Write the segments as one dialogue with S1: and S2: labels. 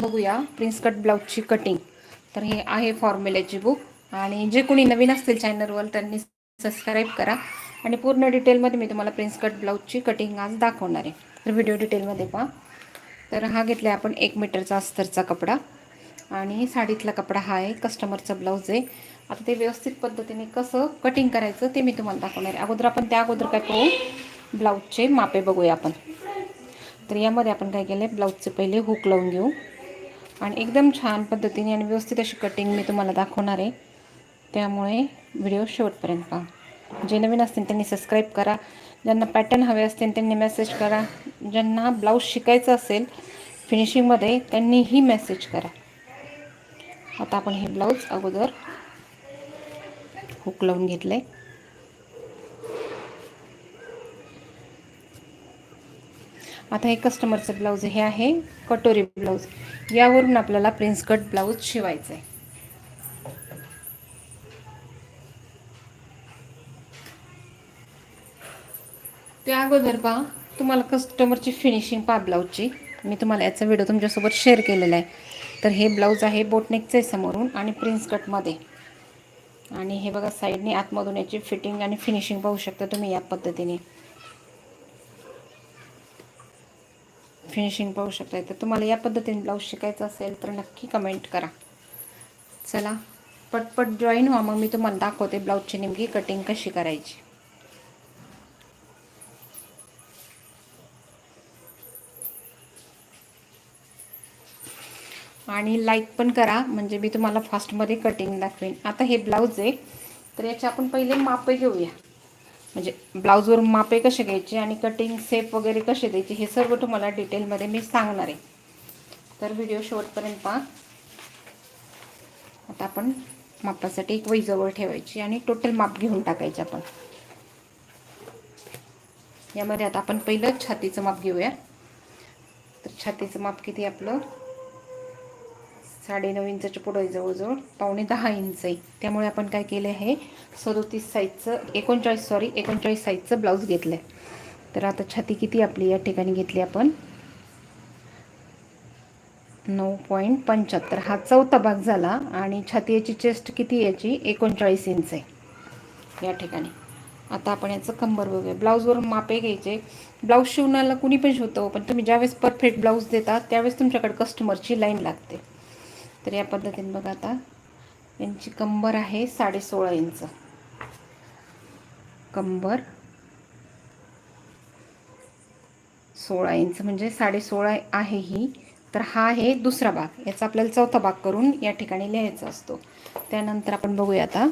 S1: बघूया prince cut ब्लाऊजची cutting तर हे आहे फॉर्म्युल्याची बुक आणि जे कोणी नवीन असतील चॅनलवर त्यांनी सबस्क्राईब करा. आणि पूर्ण डिटेलमध्ये मी तुम्हाला प्रिन्स कट ब्लाऊजची कटिंग आज दाखवणार आहे. तर व्हिडिओ डिटेलमध्ये पहा. तर हा घेतला आपण एक मीटरचा अस्तरचा कपडा. आणि साडीतला कपडा हा आहे कस्टमरचा ब्लाऊज आहे. आता ते व्यवस्थित पद्धतीने कसं कटिंग करायचं ते मी तुम्हाला दाखवणार आहे. अगोदर आपण त्या अगोदर काय पाहू ब्लाऊजचे मापे बघूया आपण. तर यामध्ये आपण काय केलं आहे ब्लाऊजचे पहिले हुक लावून घेऊ. आणि एकदम छान पद्धतीने आणि व्यवस्थित अशी कटिंग मी तुम्हाला दाखवणार आहे. त्यामुळे व्हिडिओ शेवटपर्यंत पहा. जे नवीन असतील त्यांनी सबस्क्राईब करा. ज्यांना पॅटर्न हवे असतील त्यांनी मेसेज करा. ज्यांना ब्लाऊज शिकायचं असेल फिनिशिंगमध्ये त्यांनीही मेसेज करा. आता आपण हे ब्लाऊज अगोदर हुक लावून घेतले आता हे कस्टमरचं ब्लाऊज हे आहे कटोरी ब्लाऊज यावरून आपल्याला प्रिन्स कट ब्लाऊज शिवायचं आहे त्या अगोदर पा तुम्हाला कस्टमरची फिनिशिंग पा ब्लाऊजची मी तुम्हाला याचा व्हिडिओ तुमच्यासोबत शेअर केलेला आहे. तर हे ब्लाऊज आहे बोटनेकचं आहे समोरून आणि प्रिन्स कटमध्ये आणि हे बघा साईडने आतमधून याची फिटिंग आणि फिनिशिंग पाहू शकता तुम्ही या पद्धतीने. फिनिशिंग पाहू शकता तर तुम्हाला या पद्धतीने ब्लाऊज शिकायचं असेल तर नक्की कमेंट करा. चला पटपट जॉईन व्हा. मग मी तुम्हाला दाखवते ब्लाऊजची नेमकी कटिंग कशी करायची. आणि लाईक पण करा. म्हणजे मी तुम्हाला फास्टमध्ये कटिंग दाखवेन. आता हे ब्लाऊज आहे. तर याचे आपण पहिले माप घेऊया. म्हणजे ब्लाऊजवर मापे कसे घ्यायचे आणि कटिंग सेप वगैरे कसे द्यायचे हे सर्व तुम्हाला डिटेलमध्ये मी सांगणार आहे. तर व्हिडिओ शेवटपर्यंत पहा. आता आपण मापासाठी एक वही जवळ ठेवायची आणि टोटल माप घेऊन टाकायचे आपण. यामध्ये आता आपण पहिलं छातीचं माप घेऊया. तर छातीचं माप किती आपलं? साडेनऊ इंचाच्या पुढं जवळजवळ पावणे दहा इंच आहे. त्यामुळे आपण काय केलं आहे सदोतीस साईजचं एकोणचाळीस सॉरी एकोणचाळीस साईजचं ब्लाऊज घेतलं आहे तर आता छाती किती आपली या ठिकाणी घेतली आपण? नऊ पॉईंट पंच्याहत्तर. हा चौथा भाग झाला आणि छाती याची चेस्ट किती याची? एकोणचाळीस इंच आहे. या ठिकाणी. आता आपण याचं कंबर बघूया. ब्लाऊजवर मापे घ्यायचे. ब्लाऊज शिवणाला कुणी पण शिवतो पण तुम्ही ज्यावेळेस परफेक्ट ब्लाऊज देता त्यावेळेस तुमच्याकडे कस्टमरची लाईन लागते. तर या पद्धतीने बघा आता. यांची कंबर आहे साडे सोळा इंच. कंबर सोळा इंच म्हणजे साडे सोळा आहे ही. तर हा आहे दुसरा भाग. याचा आपल्याला चौथा भाग करून या ठिकाणी लिहायचा असतो. त्यानंतर आपण बघूया आता.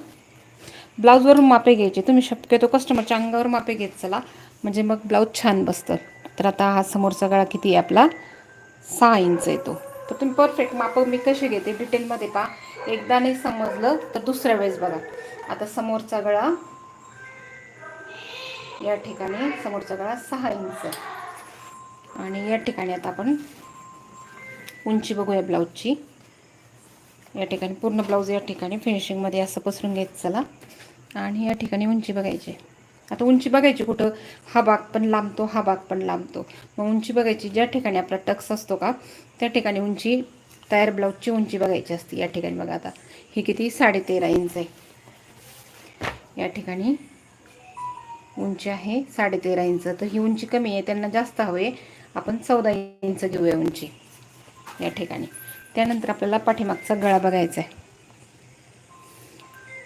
S1: ब्लाऊजवरून मापे घ्यायचे. तुम्ही शक्यतो कस्टमरच्या अंगावर मापे घेत चला. म्हणजे मग ब्लाऊज छान बसतं. तर आता हा समोरचा गळा किती आहे आपला? सहा इंच येतो. तर तुम्ही परफेक्ट मापं मी कसे घेते डिटेलमध्ये पहा. एकदा नाही समजलं तर दुसऱ्या वेळेस बघा. आता समोरचा गळा या ठिकाणी समोरचा गळा सहा इंच. आणि या ठिकाणी आता आपण उंची बघूया ब्लाऊजची. या ठिकाणी पूर्ण ब्लाऊज या ठिकाणी फिनिशिंगमध्ये असं पसरून घ्यायचं चला. आणि या ठिकाणी उंची बघायची. आता उंची बघायची कुठं. हा भाग पण लांबतो हा भाग पण लांबतो. मग उंची बघायची ज्या ठिकाणी आपला टक्स असतो का त्या ठिकाणी उंची तयार ब्लाऊजची उंची बघायची असते या ठिकाणी बघा आता. ही किती? साडेतेरा इंच आहे. या ठिकाणी उंची आहे साडेतेरा इंच. तर ही उंची कमी आहे त्यांना जास्त हवे आपण चौदा इंच घेऊया उंची या ठिकाणी. त्यानंतर आपल्याला पाठीमागचा गळा बघायचा आहे.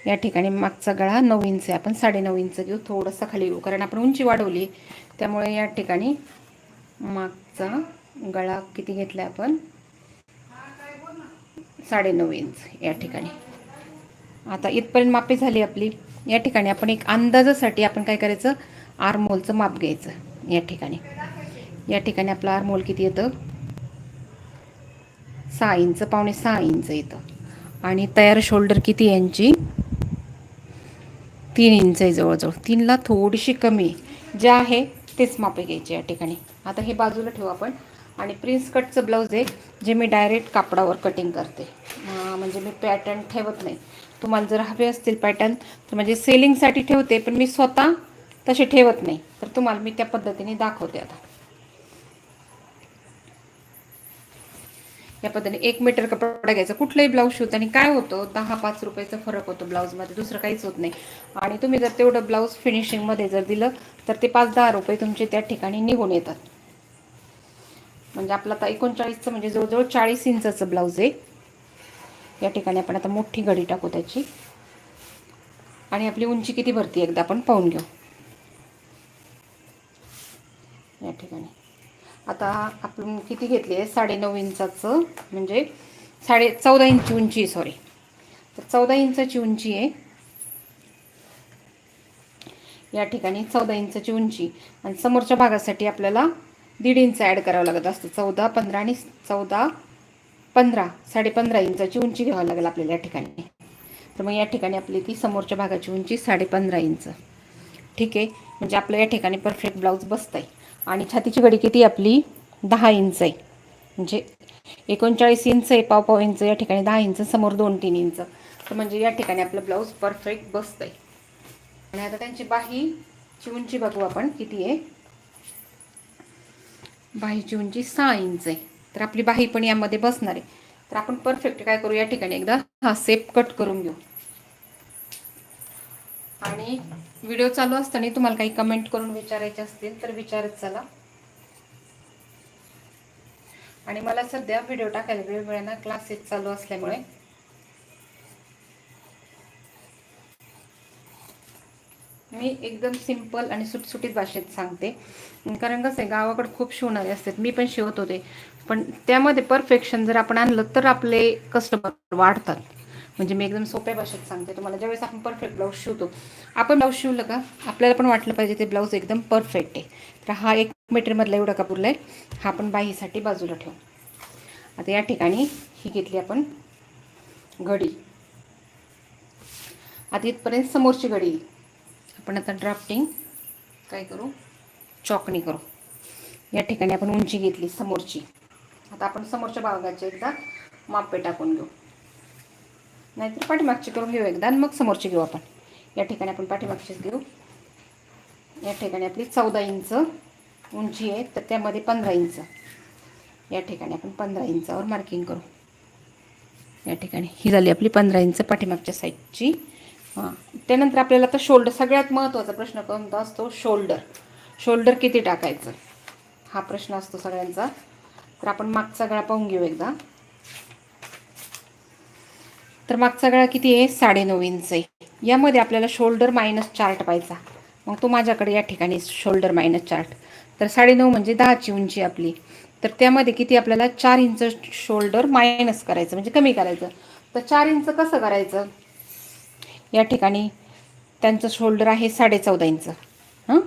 S1: या ठिकाणी मागचा गळा नऊ इंच आहे. आपण साडेनऊ इंच घेऊ थोडंसं खाली घेऊ कारण आपण उंची वाढवली. त्यामुळे या ठिकाणी मागचा गळा किती घेतला आपण? साडेनऊ इंच या ठिकाणी. आता इथपर्यंत मापे झाली आपली. या ठिकाणी आपण एक अंदाजासाठी आपण काय करायचं? आरमोलचं माप घ्यायचं या ठिकाणी. या ठिकाणी आपलं आरमोल किती येतं? सहा इंच पावणे सहा इंच येतं. आणि तयार शोल्डर किती यांची? तीन इंच आहे जवळजवळ. तीनला थोडीशी कमी जे आहे तेच मापे घ्यायचे या ठिकाणी. आता हे बाजूला ठेवू आपण. आणि प्रिन्स कटचं ब्लाऊज आहे जे मी डायरेक्ट कापडावर कटिंग करते. म्हणजे मी पॅटर्न ठेवत नाही. तुम्हाला जर हवे असतील पॅटर्न तर म्हणजे सेलिंगसाठी ठेवते पण मी स्वतः तसे ठेवत नाही. तर तुम्हाला मी त्या पद्धतीने दाखवते आता. या पद्धतीने एक मीटर कपडा घ्यायचा. कुठलाही ब्लाऊज शिवत आणि काय होतं दहा पाच रुपयाचा फरक होतो ब्लाऊजमध्ये दुसरं काहीच होत नाही. आणि तुम्ही जर तेवढं ब्लाऊज फिनिशिंगमध्ये जर दिलं तर ते पाच दहा रुपये तुमचे त्या ठिकाणी निघून येतात. म्हणजे आपलं आता एकोणचाळीसचं म्हणजे जवळजवळ चाळीस इंचाचं ब्लाऊज आहे. या ठिकाणी आपण आता मोठी घडी टाकू त्याची. आणि आपली उंची किती भरती एकदा आपण पाहून घेऊ. या ठिकाणी. आता आपण किती घेतली आहे? साडेनऊ इंचाचं म्हणजे साडे चौदा इंची उंची सॉरी तर चौदा इंचाची उंची आहे. या ठिकाणी चौदा इंचाची उंची. आणि समोरच्या भागासाठी आपल्याला दीड इंच ॲड करावं लागत असतं. चौदा पंधरा आणि चौदा पंधरा साडेपंधरा इंचाची उंची घ्यावी लागेल आपल्याला या ठिकाणी. तर मग या ठिकाणी आपली ती समोरच्या भागाची उंची साडेपंधरा इंच. ठीक आहे? म्हणजे आपलं या ठिकाणी परफेक्ट ब्लाऊज बसतं आहे आणि छातीची गडी किती आपली? दहा इंच आहे. म्हणजे एकोणचाळीस इंच आहे पाव पाव इंच या ठिकाणी दहा इंच समोर दोन तीन इंच. तर म्हणजे या ठिकाणी आपलं ब्लाऊज परफेक्ट बसतं आहे. आणि आता त्यांची बाहीची उंची बघू आपण किती आहे. बाहीची उंची सहा इंच आहे. तर आपली बाही पण यामध्ये बसणार आहे. तर आपण परफेक्ट काय करू या ठिकाणी एकदा? हा सेप कट करून घेऊ. आणि व्हिडिओ चालू असताना तुम्हाला काही कमेंट करून विचारायचे असतील तर विचारत चला. आणि मला सध्या व्हिडिओ टाकायला वेळ मिळेना क्लासेस चालू असल्यामुळे. मी एकदम सिंपल आणि सुटसुटीत भाषेत सांगते. कारण कसं आहे गावाकडे खूप शिवणारे असतात. मी पण शिवत होते. पण त्यामध्ये परफेक्शन जर आपण आणलं तर आपले कस्टमर वाढतात. म्हणजे मी एकदम सोप्या भाषेत सांगते. तुम्हाला ज्यावेळेस आपण परफेक्ट ब्लाऊज शिवतो. आपण ब्लाऊज शिवलं का आपल्याला पण वाटलं पाहिजे ते ब्लाऊज एकदम परफेक्ट आहे. तर हा एक मीटरमधला एवढा कापूरला आहे. हा आपण बाहीसाठी बाजूला ठेवू. आता या ठिकाणी ही घेतली आपण घडी. आता इथपर्यंत समोरची घडी. आपण आता ड्राफ्टिंग काय करू? चॉकनी करू. या ठिकाणी आपण उंची घेतली समोरची. आता आपण समोरच्या भागाचे एकदा मापे टाकून घेऊ. नाहीतर पाठीमागची करून घेऊ एकदा आणि मग समोरची घेऊ आपण. या ठिकाणी आपण पाठीमागचीच घेऊ. या ठिकाणी आपली चौदा इंच उंची आहे तर त्यामध्ये पंधरा इंच. या ठिकाणी आपण पंधरा इंचावर मार्किंग करू. या ठिकाणी ही झाली आपली पंधरा इंच पाठीमागच्या साईडची हां त्यानंतर आपल्याला आता शोल्डर सगळ्यात महत्त्वाचा प्रश्न कोणता असतो? शोल्डर शोल्डर किती टाकायचं? हा प्रश्न असतो सगळ्यांचा. तर आपण मागचा गळा पाहून घेऊ एकदा. तर मागचा गळा किती आहे? साडेनऊ इंच आहे. यामध्ये आपल्याला शोल्डर मायनस चार्ट पाहिजे मग तो माझ्याकडे या ठिकाणी शोल्डर मायनस चार्ट तर साडेनऊ म्हणजे दहाची उंची आपली. तर त्यामध्ये किती आपल्याला? चार इंच शोल्डर मायनस करायचं म्हणजे कमी करायचं. तर चार इंच कसं करायचं? या ठिकाणी त्यांचं शोल्डर आहे साडे चौदा इंच हां?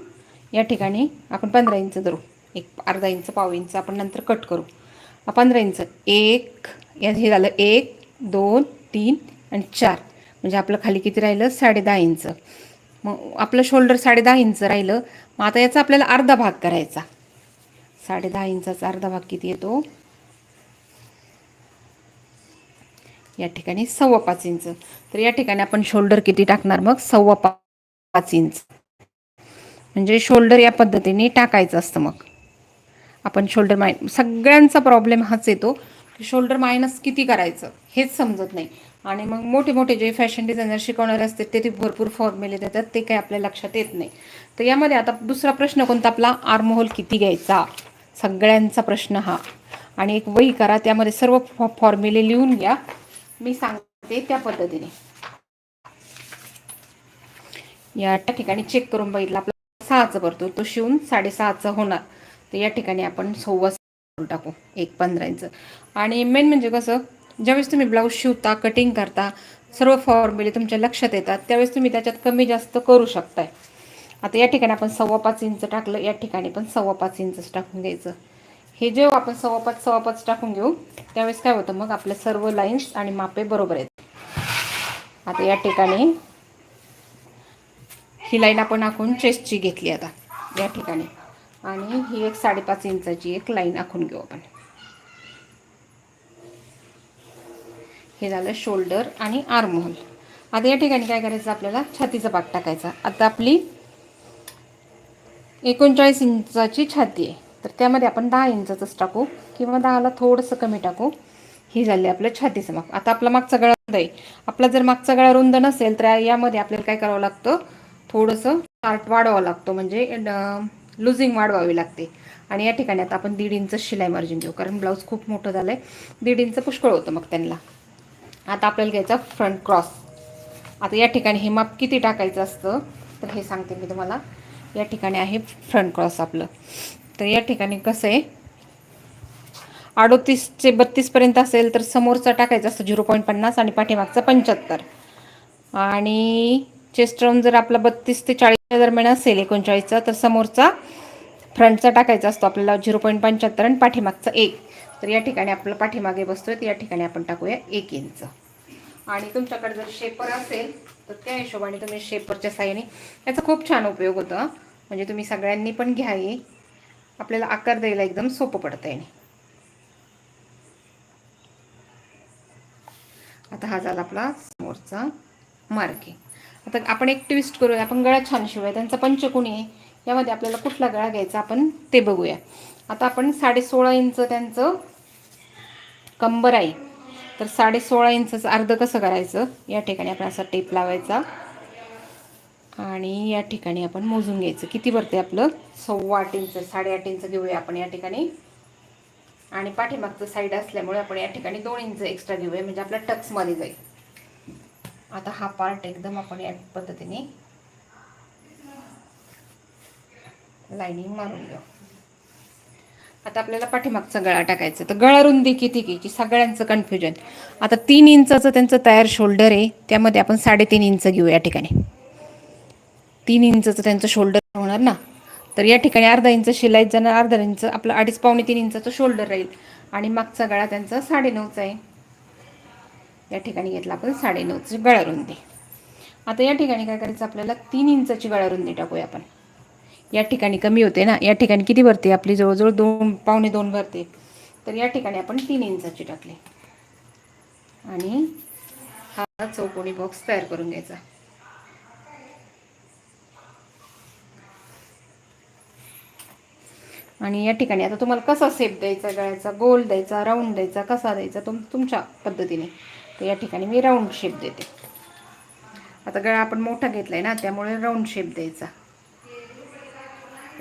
S1: या ठिकाणी आपण पंधरा इंच धरू. एक अर्धा इंच पाव इंच आपण नंतर कट करू. पंधरा इंच एक या हे झालं एक दोन तीन आणि चार. म्हणजे आपलं खाली किती राहिलं? साडे दहा इंच. मग आपलं शोल्डर साडे दहा इंच राहिलं. मग आता याचा आपल्याला अर्धा भाग करायचा. साडे दहा इंचाचा अर्धा भाग किती येतो? या ठिकाणी सव्वा पाच इंच. तर या ठिकाणी आपण शोल्डर किती टाकणार मग? सव्वा पाच इंच. म्हणजे शोल्डर या पद्धतीने टाकायचं असतं मग. आपण शोल्डर माय सगळ्यांचा प्रॉब्लेम हाच येतो. की शोल्डर मायनस किती करायचं हेच समजत नाही. आणि मग मोठे मोठे जे फॅशन डिझायनर शिकवणारे असतात ते ते भरपूर फॉर्म्युले देतात ते काही आपल्या लक्षात येत नाही. तर यामध्ये आता दुसरा प्रश्न कोणता? आपला आर्महोल किती घ्यायचा? सगळ्यांचा प्रश्न हा. आणि एक वही करा त्यामध्ये सर्व फॉ फॉर्म्युले लिहून घ्या. मी सांगते त्या पद्धतीने. या ठिकाणी चेक करून बघितलं आपला सहाचा भरतो तो शिवून साडेसहाचा होणार. तर या ठिकाणी आपण सव्वा टाकू एक पंधरा इंच आणि मेन म्हणजे कसं ज्यावेळेस तुम्ही ब्लाऊज शिवता कटिंग करता सर्व फॉर्म्युले तुमच्या लक्षात येतात त्यावेळेस तुम्ही त्याच्यात कमी जास्त करू शकताय. आता या ठिकाणी आपण सव्वा पाच इंच टाकलं या ठिकाणी पण सव्वा पाच इंचच टाकून घ्यायचं. हे जेव्हा आपण सव्वा पाच सव्वा पाच टाकून घेऊ त्यावेळेस काय होतं मग आपल्या सर्व लाईन्स आणि मापे बरोबर आहेत आता या ठिकाणी ही लाईन आपण आखून चेस्टची घेतली आता या ठिकाणी. आणि ही एक साडेपाच इंचाची एक लाईन आखून घेऊ आपण. हे झालं शोल्डर आणि आर्महोल. आता या ठिकाणी काय करायचं आपल्याला? छातीचा भाग टाकायचा. आता आपली एकोणचाळीस इंचाची छाती आहे. तर त्यामध्ये आपण दहा इंचाचंच टाकू किंवा दहाला थोडंसं कमी टाकू. ही झाली आपलं छातीचं माप. आता आपला मागचा गळा रुंद आहे. आपला जर मागचा गळा रुंद नसेल तर यामध्ये आपल्याला काय करावं लागतं? थोडंसं चार्ट वाढवावं लागतो. म्हणजे लुझिंग वाढवावी लागते. आणि या ठिकाणी आता आपण दीड इंच शिलाई मार्जिन घेऊ कारण ब्लाऊज खूप मोठं झालं आहे दीड इंच पुष्कळ होतं मग त्यांना. आता आपल्याला घ्यायचा फ्रंट क्रॉस आता या ठिकाणी हे माप किती टाकायचं असतं तर हे सांगते मी तुम्हाला. या ठिकाणी आहे फ्रंट क्रॉस आपलं. तर या ठिकाणी कसं आहे? अडोतीसचे बत्तीसपर्यंत असेल तर समोरचा टाकायचा असतं झिरो पॉईंट पन्नास आणि पाठीमागचा पंच्याहत्तर. आणि चेस्ट राऊंड जर आपला बत्तीस ते चाळीसच्या दरम्यान असेल एकोणचाळीसचा तर समोरचा फ्रंटचा टाकायचा असतो आपल्याला झिरो पॉईंट पंच्याहत्तर आणि पाठीमागचा एक. तर या ठिकाणी आपलं पाठीमागे बसतोय तर या ठिकाणी आपण टाकूया एक इंच. आणि तुमच्याकडे जर शेपर असेल तर त्या हिशोबाने तुम्ही शेपरच्या साह्याने याचा खूप छान उपयोग होतो म्हणजे तुम्ही सगळ्यांनी पण घ्यावी आपल्याला आकार द्यायला एकदम सोपं पडतं याने आता हा झाला आपला समोरचा मार्किंग आता आपण एक ट्विस्ट करूया. आपण गळा छान शिवूया. त्यांचा पंचकोणी आहे. यामध्ये आपल्याला कुठला गळा घ्यायचा आपण ते बघूया. आता आपण साडे सोळा इंच त्यांचं कंबर आहे तर साडे सोळा इंचचं अर्ध कसं करायचं? या ठिकाणी आपण असा टेप लावायचा. आणि या ठिकाणी आपण मोजून घ्यायचं. किती भरते आपलं? सव्वा आठ इंच साडेआठ इंच घेऊया आपण या ठिकाणी. आणि पाठीमागचं साईड असल्यामुळे आपण या ठिकाणी दोन इंच एक्स्ट्रा घेऊया. म्हणजे आपल्या टक्समध्ये जाईल. आता हा पार्ट एकदम आपण या पद्धतीने लाईनिंग मारून घेऊ. आता आपल्याला पाठीमागचा गळा टाकायचा तर गळा रुंदी किती की सगळ्यांचं कन्फ्युजन आता तीन इंचाचं त्यांचं तयार शोल्डर आहे. त्यामध्ये आपण साडेतीन इंच घेऊ या ठिकाणी. तीन इंचाचं त्यांचं शोल्डर होणार ना? तर या ठिकाणी अर्धा इंच शिलाईत जाणार अर्धा इंच आपलं अडीच पावणे तीन इंचाचं शोल्डर राहील. आणि मागचा गळा त्यांचा साडेनऊचा आहे. या ठिकाणी घेतला आपण साडेनऊची गळा रुंदी आता या ठिकाणी काय करायचं आपल्याला? तीन इंचाची गळा रुंदी टाकूया आपण. या ठिकाणी कमी होते ना? या ठिकाणी किती भरते? आपली जवळजवळ दोन पावणे दोन भरते. तर या ठिकाणी आपण तीन इंचाची टाकली. आणि हा चौकोनी बॉक्स तयार करून घ्यायचा. आणि या ठिकाणी आता तुम्हाला कसा सेप द्यायचा गळ्याचा? गोल द्यायचा राऊंड द्यायचा कसा द्यायचा? तुम तुमच्या पद्धतीने. तर या ठिकाणी मी राऊंड शेप देते. आता गळा आपण मोठा घेतला आहे ना त्यामुळे राऊंड शेप द्यायचा.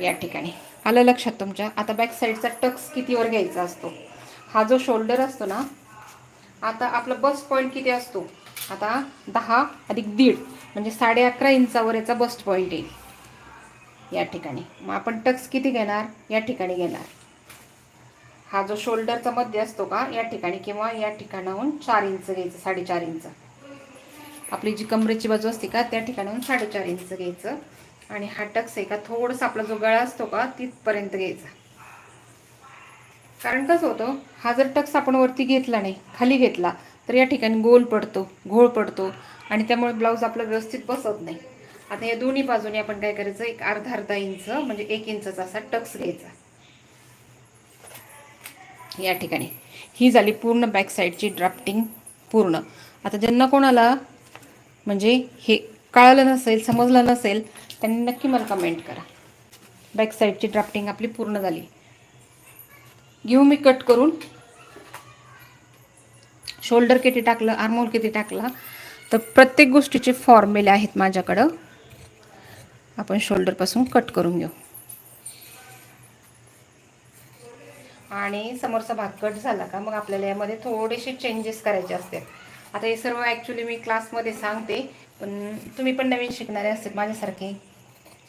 S1: या ठिकाणी. आलं लक्षात तुमच्या? आता बॅक साईडचा टक्स कितीवर घ्यायचा असतो? हा जो शोल्डर असतो ना आता आपला बस पॉईंट किती असतो? आता दहा अधिक दीड म्हणजे साडे अकरा इंचावर याचा बस्ट पॉईंट येईल. या ठिकाणी. मग आपण टक्स किती घेणार? या ठिकाणी घेणार. हा जो शोल्डरचा मध्य असतो का या ठिकाणी किंवा या ठिकाणाहून चार इंच घ्यायचं साडेचार इंच. आपली जी कमरेची बाजू असते का त्या ठिकाणाहून साडेचार इंच घ्यायचं. आणि हा टक्स आहे का थोडंसं आपला जो गळा असतो का तिथपर्यंत घ्यायचा. कारण कसं होतं हा जर टक्स आपण वरती घेतला नाही खाली घेतला तर या ठिकाणी गोल पडतो घोळ पडतो. आणि त्यामुळे ब्लाऊज आपला व्यवस्थित बसत नाही. आता या दोन्ही बाजूने आपण काय करायचं एक अर्धा अर्धा इंच म्हणजे एक इंचाचा असा टक्स घ्यायचा. या ठिकाणी. ही झाली पूर्ण बॅक साईडची ड्राफ्टिंग पूर्ण. आता ज्यांना कोणाला म्हणजे हे कळालं नसेल समजलं नसेल त्यांनी नक्की मला कमेंट करा. बॅक साईडची ड्राफ्टिंग आपली पूर्ण झाली. घेऊ मी कट करून. शोल्डर किती टाकलं आर्मोल किती टाकला तर प्रत्येक गोष्टीचे फॉर्म्युले आहेत माझ्याकडं. आपण शोल्डरपासून कट करून घेऊ. आणि समोरचा भाग कट झाला का मग आपल्याला यामध्ये थोडेसे चेंजेस करायचे असते. आता हे सर्व ॲक्च्युली मी क्लासमध्ये सांगते पण तुम्ही पण नवीन शिकणारे असतील माझ्यासारखे.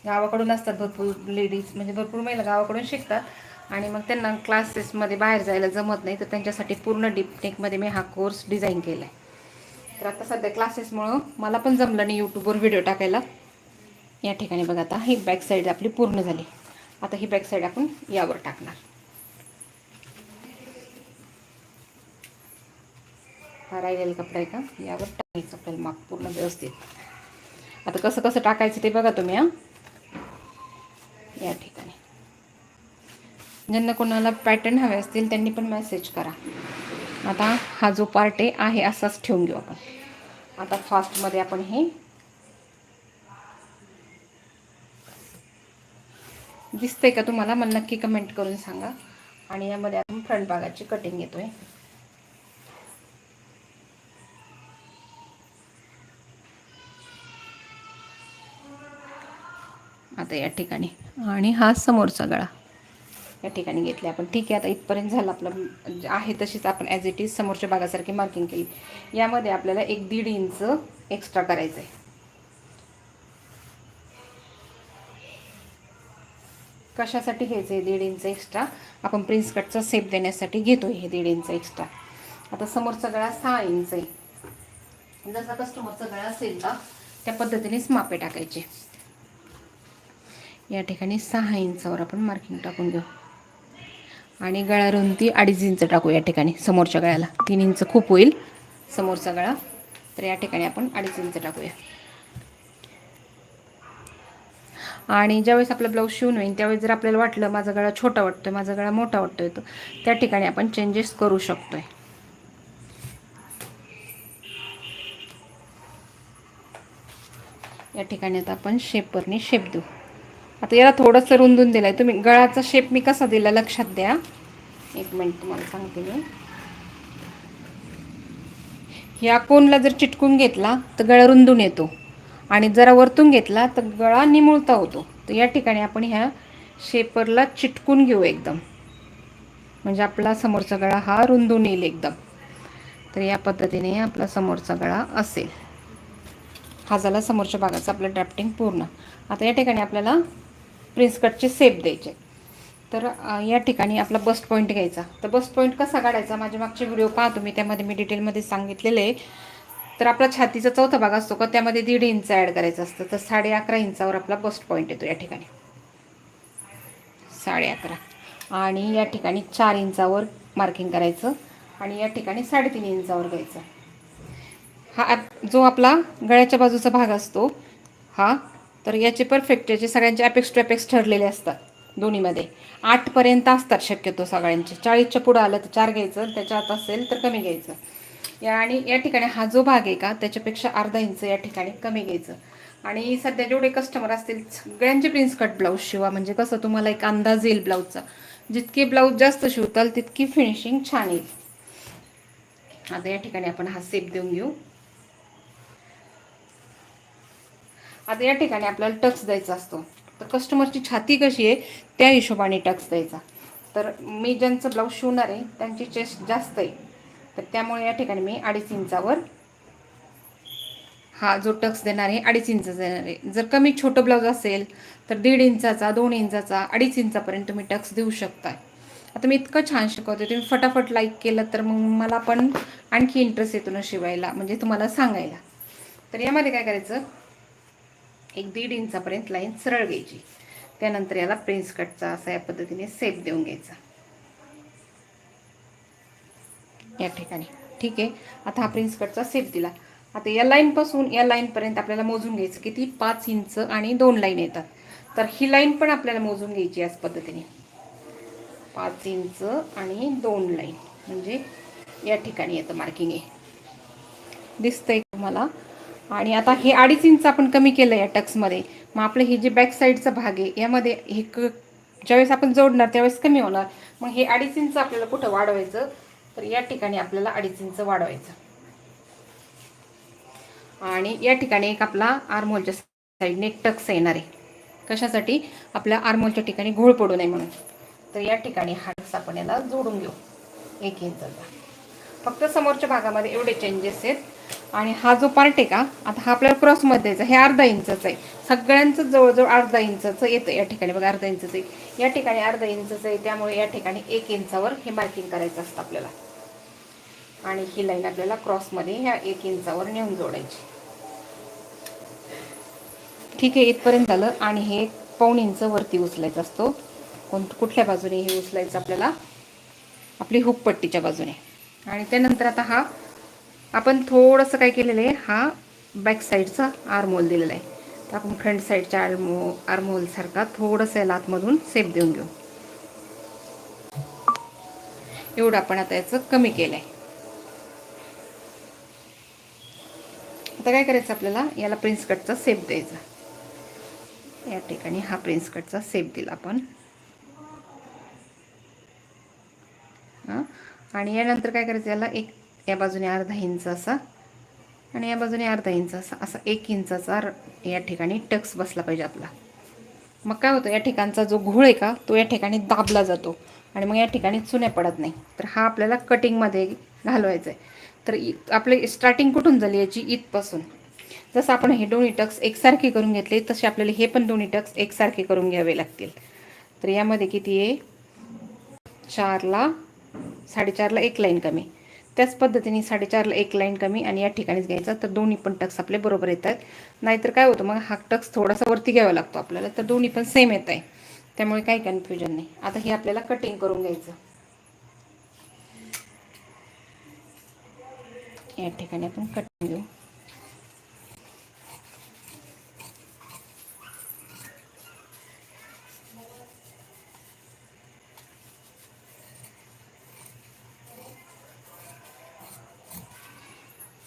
S1: गावाकडून असतात भरपूर लेडीज म्हणजे भरपूर महिला गावाकडून शिकतात. आणि मग त्यांना क्लासेसमध्ये बाहेर जायला जमत नाही तर त्यांच्यासाठी पूर्ण डीपटेकमध्ये मी हा कोर्स डिझाईन केला आहे तर आता सध्या क्लासेसमुळं मला पण जमलं नाही यूट्यूबवर व्हिडिओ टाकायला. या ठिकाणी बघा आता ही बॅक साईड आपली पूर्ण झाली. आता ही बॅक साईड आपण यावर टाकणार. हा राहिलेला कपडा आहे का यावर टाकायचं आपल्याला माग पूर्ण व्यवस्थित. आता कसं कसं टाकायचं ते बघा तुम्ही हां? या ठिकाणी. ज्यांना कोणाला पॅटर्न हवे असतील त्यांनी पण मेसेज करा. आता हा जो पार्ट आहे आहे असाच ठेवून घेऊ आपण. आता फास्टमध्ये आपण हे दिसतंय का तुम्हाला? मला नक्की कमेंट करून सांगा. आणि यामध्ये आपण फ्रंट भागाची कटिंग येतोय आता या ठिकाणी. आणि हा समोरचा गळा. या ठिकाणी घेतले आपण. ठीक आहे आता इथपर्यंत झालं आपलं. म्हणजे आहे तशीच आपण ॲज इट इज समोरच्या भागासारखी मार्किंग केली. यामध्ये आपल्याला एक दीड इंच एक्स्ट्रा करायचं आहे कशासाठी घ्यायचं आहे दीड इंच एक्स्ट्रा आपण प्रिन्स कटचा सेप देण्यासाठी घेतो हे दीड इंच एक्स्ट्रा आता समोरचा गळा सहा इंच आहे. जसा कस्टमरचा गळा असेल का त्या पद्धतीनेच मापे टाकायचे. या ठिकाणी सहा इंचावर आपण मार्किंग टाकून घेऊ. आणि गळा रुंदी अडीच इंच टाकू या ठिकाणी समोरच्या गळ्याला. तीन इंच खूप होईल समोरचा गळा. तर या ठिकाणी आपण अडीच इंच टाकूया. आणि ज्यावेळेस आपला ब्लाऊज शिवून होईल त्यावेळेस जर आपल्याला वाटलं माझा गळा छोटा वाटतोय माझा गळा मोठा वाटतोय तर त्या ठिकाणी आपण चेंजेस करू शकतोय. या ठिकाणी आता आपण शेपरने शेप देऊ. आता याला थोडंसं रुंदून दिलं आहे तुम्ही गळाचा शेप मी कसा दिला लक्षात द्या. एक मिनिट तुम्हाला सांगते मी. ह्या कोनला जर चिटकून घेतला तर गळा रुंदून येतो. आणि जरा वरतून घेतला तर गळा निमुळता होतो. तर या ठिकाणी आपण ह्या शेपरला चिटकून घेऊ एकदम. म्हणजे आपला समोरचा गळा हा रुंदून येईल एकदम. तर या पद्धतीने आपला समोरचा गळा असेल. हा झाला समोरच्या भागाचा आपलं ड्राफ्टिंग पूर्ण. आता या ठिकाणी आपल्याला प्रिन्स कटचे सेप द्यायचे. तर या ठिकाणी आपला बस्ट पॉईंट घ्यायचा. तर बस्ट पॉईंट कसा काढायचा? माझे मागचे व्हिडिओ पाहतो मी त्यामध्ये मी डिटेलमध्ये सांगितलेले आहे. तर आपला छातीचा चौथा भाग असतो का? त्यामध्ये दीड इंच ॲड करायचं असतं. तर साडे अकरा इंचावर आपला बस्ट पॉईंट येतो या ठिकाणी. साडे अकरा. आणि या ठिकाणी चार इंचावर मार्किंग करायचं. आणि या ठिकाणी साडेतीन इंचावर घ्यायचं. हा जो आपला गळ्याच्या बाजूचा भाग असतो हा तर याचे परफेक्ट याचे सगळ्यांचे अपेक्स टू अपेक्स ठरलेले असतात दोन्हीमध्ये. आठपर्यंत असतात शक्यतो सगळ्यांचे. चाळीसच्या पुढं आलं तर चार घ्यायचं त्याच्या आत असेल तर कमी घ्यायचं. या आणि या ठिकाणी हा जो भाग आहे का त्याच्यापेक्षा अर्धा इंच या ठिकाणी कमी घ्यायचं. आणि सध्या जेवढे कस्टमर असतील सगळ्यांचे प्रिन्स कट ब्लाऊज शिवा. म्हणजे कसं तुम्हाला एक अंदाज येईल ब्लाऊजचा जितके ब्लाऊज जास्त शिवताल तितकी फिनिशिंग छान येईल. आता या ठिकाणी आपण हा सेप देऊन घेऊ. आता या ठिकाणी आपल्याला टक्स द्यायचा असतो. तर कस्टमरची छाती कशी आहे त्या हिशोबाने टक्स द्यायचा. तर मी ज्यांचं ब्लाऊज शिवणार आहे त्यांची चेस्ट जास्त आहे. तर त्यामुळे या ठिकाणी मी अडीच इंचावर हा जो टक्स देणार आहे अडीच इंच देणार आहे. जर कमी छोटं ब्लाऊज असेल तर दीड इंचाचा दोन इंचाचा अडीच इंचापर्यंत तुम्ही टक्स देऊ शकताय. आता मी इतकं छान शिकवते तुम्ही फटाफट लाईक केलं तर मग मला पण आणखी इंटरेस्ट येतो ना शिवायला म्हणजे तुम्हाला सांगायला. तर यामध्ये काय करायचं एक दीड इंचापर्यंत लाईन सरळ घ्यायची. त्यानंतर याला प्रिन्स कटचा असा या पद्धतीने सेप देऊन घ्यायचा. या ठिकाणी. ठीक आहे? आता हा प्रिन्स कटचा सेप दिला. आता या लाईनपासून या लाईनपर्यंत आपल्याला मोजून घ्यायचं किती? पाच इंच आणि दोन लाईन येतात. तर ही लाईन पण आपल्याला मोजून घ्यायची याच पद्धतीने. पाच इंच आणि दोन लाईन म्हणजे या ठिकाणी येतं मार्किंग आहे दिसतंय तुम्हाला? आणि आता हे अडीच इंच आपण कमी केलं या टक्समध्ये मग आपलं हे जे बॅक साईडचा भाग आहे यामध्ये हे क ज्यावेळेस आपण जोडणार त्यावेळेस कमी होणार. मग हे अडीच इंच आपल्याला कुठं वाढवायचं? तर या ठिकाणी आपल्याला अडीच इंच वाढवायचं. आणि या ठिकाणी एक आपला आरमोलच्या साईडने एक टक्स येणार आहे. कशासाठी? आपल्या आरमोलच्या ठिकाणी घोळ पडू नये म्हणून. तर या ठिकाणी हा टक्स आपण याला जोडून घेऊ. एक इंचाचा फक्त समोरच्या भागामध्ये एवढे चेंजेस आहेत. आणि हा जो पार्ट आहे का आता हा आपल्याला क्रॉसमध्ये द्यायचा हे अर्धा इंचच आहे. सगळ्यांचं जवळजवळ अर्धा इंचच येतं या ठिकाणी. बघा अर्धा इंचचं आहे. या ठिकाणी अर्धा इंचच आहे. त्यामुळे या ठिकाणी एक इंचावर हे मार्किंग करायचं असतं आपल्याला. आणि ही लाईन आपल्याला क्रॉसमध्ये ह्या एक इंचावर नेऊन जोडायची. ठीक आहे इथपर्यंत झालं. आणि हे पाऊण इंच वरती उचलायचं असतो. कोण कुठल्या बाजूने हे उचलायचं आपल्याला? आपली हुकपट्टीच्या बाजूने. आणि त्यानंतर आता हा आपण थोडंसं काय केलेलं आहे हा बॅक साईडचा आरमोल दिलेला आहे. तर आपण फ्रंट साईडच्या आरमो आरमोलसारखा थोडंसं याला आतमधून सेप देऊन घेऊ. एवढं आपण आता याचं कमी केलं आहे आता काय करायचं आपल्याला? याला प्रिन्स कटचा सेप द्यायचा. या ठिकाणी हा प्रिन्स कटचा सेप दिला आपण. आणि यानंतर काय करायचं? याला एक या बाजूने अर्धा इंच असा आणि या बाजूने अर्धा इंच असा. असा एक इंचाचा या ठिकाणी टक्स बसला पाहिजे आपला. मग काय होतं या ठिकाणचा जो घोळ आहे का तो या ठिकाणी दाबला जातो आणि मग या ठिकाणी चुन्या पडत नाही. तर हा आपल्याला कटिंगमध्ये घालवायचा आहे तर इ आपले स्टार्टिंग कुठून झाली याची? इथपासून. जसं आपण हे दोन्ही टक्स एकसारखे करून घेतले तसे आपल्याला हे पण दोन्ही टक्स एकसारखे करून घ्यावे लागतील. तर यामध्ये किती आहे? चारला साडेचारला एक लाईन कमी. त्याच पद्धतीने साडेचारला एक लाईन कमी आणि या ठिकाणीच घ्यायचा. तर दोन्ही पण टक्स आपले बरोबर येतात. नाहीतर काय होतं मग हा टक्स थोडासा वरती घ्यावा लागतो आपल्याला. तर दोन्ही पण सेम येत आहे. त्यामुळे काही कन्फ्युजन नाही. आता हे आपल्याला कटिंग करून घ्यायचं. या ठिकाणी आपण कटिंग घेऊ.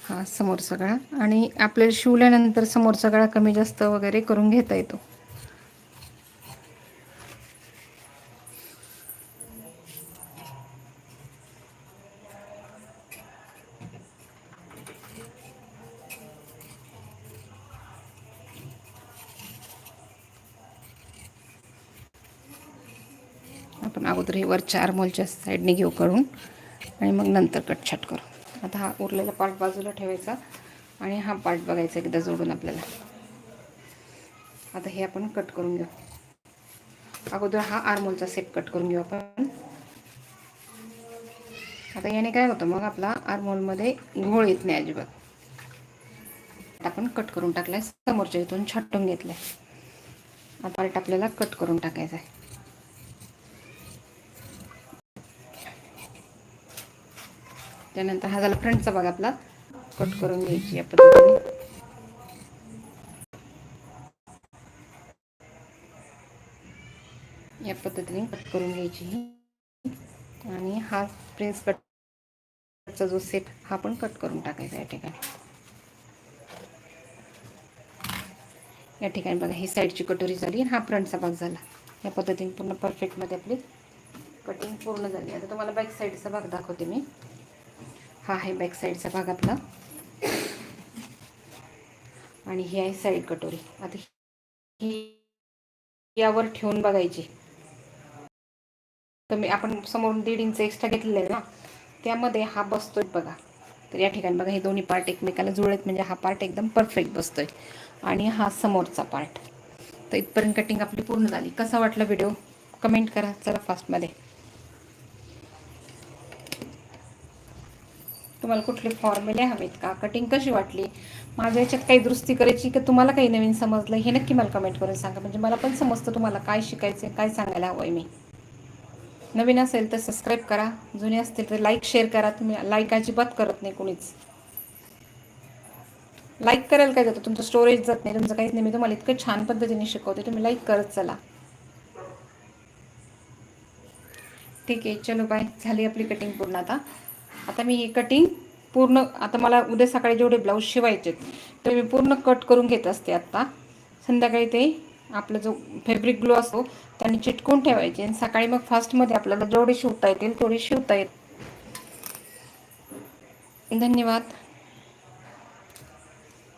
S1: हा समोर सगळा. आणि आपल्याला शिवल्यानंतर समोर सगळा कमी जास्त वगैरे करून घेता येतो. आपण अगोदर हे वरच्या आरमोलच्या साईडने घेऊ करून आणि मग नंतर कटछाट करू. आता हा उरलेला पार्ट बाजूला ठेवायचा आणि हा पार्ट बघायचा एकदा जोडून आपल्याला. आता हे आपण कट करून घेऊ. अगोदर हा आरमोलचा सेप कट करून घेऊ आपण. आता याने काय होतं मग आपला आरमोलमध्ये घोळ येत नाही अजिबात. आपण कट करून टाकलाय समोरच्या इथून छाटून घेतलाय. आता पार्ट आपल्याला कट करून टाकायचा आहे. त्यानंतर हा झाला फ्रंटचा भाग आपला. कट करून घ्यायची या पद्धतीने. या पद्धतीने कट करून घ्यायची ही. आणि हा प्रिन्स कटचा जो सेट हा पण कट करून टाकायचा या ठिकाणी. या ठिकाणी बघा ही साईडची कटोरी झाली आणि हा फ्रंटचा भाग झाला. या पद्धतीने पूर्ण परफेक्टमध्ये आपली कटिंग पूर्ण झाली. आता तुम्हाला बॅक साईडचा भाग दाखवते मी. हा आहे बॅक साईडचा भाग आपला. आणि ही आहे साईड कटोरी. आता ही यावर ठेवून बघायची. तर मी आपण समोरून दीड इंच एक्स्ट्रा घेतलेलं आहे ना त्यामध्ये हा बसतोय बघा. तर या ठिकाणी बघा हे दोन्ही पार्ट एकमेकाला जुळत म्हणजे हा पार्ट एकदम परफेक्ट बसतोय. आणि हा समोरचा पार्ट तर इथपर्यंत कटिंग आपली पूर्ण झाली. कसा वाटला व्हिडिओ कमेंट करा. चला फास्टमध्ये तुम्हाला कुठले फॉर्म्युले हवेत का? कटिंग कशी वाटली? माझ्या याच्यात काही दुरुस्ती करायची की तुम्हाला काही नवीन समजलं हे नक्की मला कमेंट करून सांगा. म्हणजे मला पण समजतं तुम्हाला काय शिकायचं काय सांगायला हवं आहे मी. नवीन असेल तर सबस्क्राईब करा. जुने असतील तर लाईक शेअर करा. तुम्ही लाईक अजिबात करत नाही कोणीच. लाईक करायला काय जातं? तुमचं स्टोरेज जात नाही. तुमचं काहीच नाही. मी तुम्हाला इतकं छान पद्धतीने शिकवते. तुम्ही लाईक करत चला. ठीक आहे. चलो बाय झाली आपली कटिंग पूर्ण आता. आता मी ही कटिंग पूर्ण आता मला उद्या सकाळी जेवढे ब्लाऊज शिवायचे ते मी पूर्ण कट करून घेत असते आत्ता संध्याकाळी ते आपला जो फॅब्रिक ग्लो असतो त्याने चिटकून ठेवायचे आणि सकाळी मग फास्टमध्ये आपल्याला जेवढे शिवता येतील तेवढे शिवता येत. धन्यवाद.